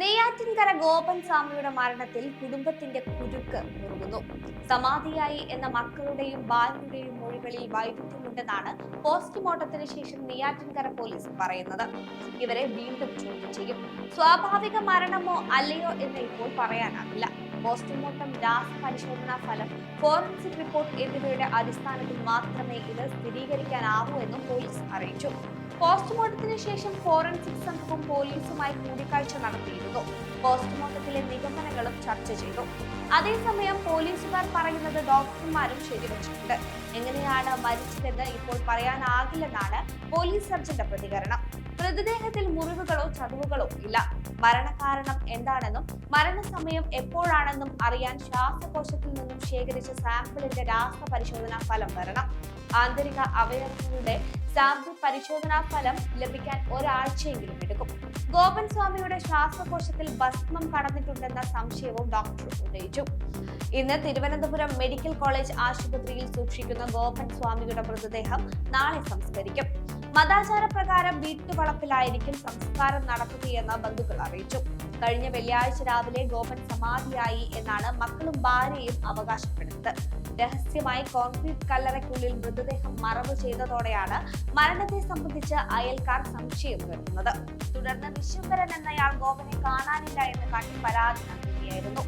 നെയ്യാറ്റിൻകര ഗോപൻ സ്വാമിയുടെ മരണത്തിൽ കുടുംബത്തിന്റെ കുരുക്ക് മുറുകുന്നു. സമാധിയായി എന്ന മക്കളുടെയും ഭാര്യയുടെയും മൊഴികളിൽ വൈരുദ്ധ്യമുണ്ടെന്നാണ് പോസ്റ്റ്മോർട്ടത്തിന് ശേഷം നെയ്യാറ്റിൻകര പോലീസ് പറയുന്നത്. ഇവരെ വീണ്ടും ചോദ്യം ചെയ്യും. സ്വാഭാവിക മരണമോ അല്ലയോ എന്ന് ഇപ്പോൾ പറയാനാവില്ല. പോസ്റ്റ്മോർട്ടം രാസപരിശോധനാ ഫലം ഫോറൻസിക് റിപ്പോർട്ട് എന്നിവയുടെ അടിസ്ഥാനത്തിൽ മാത്രമേ ഇത് സ്ഥിരീകരിക്കാനാവൂ എന്നും പോലീസ് അറിയിച്ചു. പോസ്റ്റ്മോർട്ടത്തിന് ശേഷം ഫോറൻസിക് സംഘവും പോലീസുമായി കൂടിക്കാഴ്ച നടത്തിയിരുന്നു. പോസ്റ്റ്മോർട്ടത്തിലെ നിഗമനങ്ങളും ചർച്ച ചെയ്തു. അതേസമയം പോലീസുകാർ പറയുന്നത് ഡോക്ടർമാരും ശരിവച്ചിട്ടുണ്ട്. എങ്ങനെയാണ് മരിച്ചതെന്ന് ഇപ്പോൾ പറയാനാകില്ലെന്നാണ് പോലീസ് സർജന്റെ പ്രതികരണം. മൃതദേഹത്തിൽ മുറിവുകളോ ചതവുകളോ ഇല്ല. മരണകാരണം എന്താണെന്നും മരണസമയം എപ്പോഴാണെന്നും അറിയാൻ ശ്വാസകോശത്തിൽ നിന്നും ശേഖരിച്ച സാമ്പിളിന്റെ രാസപരിശോധനാ ഫലം വരണം. ആന്തരിക അവയവങ്ങളുടെ സാമ്പിൾ പരിശോധനാ ഫലം ലഭിക്കാൻ ഒരാഴ്ചയെങ്കിലും എടുക്കും. ഗോപൻ സ്വാമിയുടെ ശ്വാസകോശത്തിൽ ഭസ്മം കടന്നിട്ടുണ്ടെന്ന സംശയവും ഡോക്ടർ ഉന്നയിച്ചു. ഇന്ന് തിരുവനന്തപുരം മെഡിക്കൽ കോളേജ് ആശുപത്രിയിൽ സൂക്ഷിക്കുന്ന ഗോപൻ സ്വാമിയുടെ മൃതദേഹം നാളെ സംസ്കരിക്കും. മതാചാര പ്രകാരം വീട്ടുവളപ്പിലായിരിക്കും സംസ്കാരം നടത്തുകയെന്ന് ബന്ധുക്കൾ അറിയിച്ചു. കഴിഞ്ഞ വെള്ളിയാഴ്ച രാവിലെ ഗോപൻ സമാധിയായി എന്നാണ് മക്കളും ഭാര്യയും അവകാശപ്പെടുന്നത്. രഹസ്യമായി കോൺക്രീറ്റ് കല്ലറയ്ക്കുള്ളിൽ മൃതദേഹം മറവ് ചെയ്തതോടെയാണ് മരണത്തെ സംബന്ധിച്ച് അയൽക്കാർ സംശയം ഉയർത്തുന്നത്. തുടർന്ന് വിശ്വംബരൻ എന്നയാൾ ഗോപനെ കാണാനില്ല എന്ന് കാട്ടി പരാതി നൽകുകയായിരുന്നു.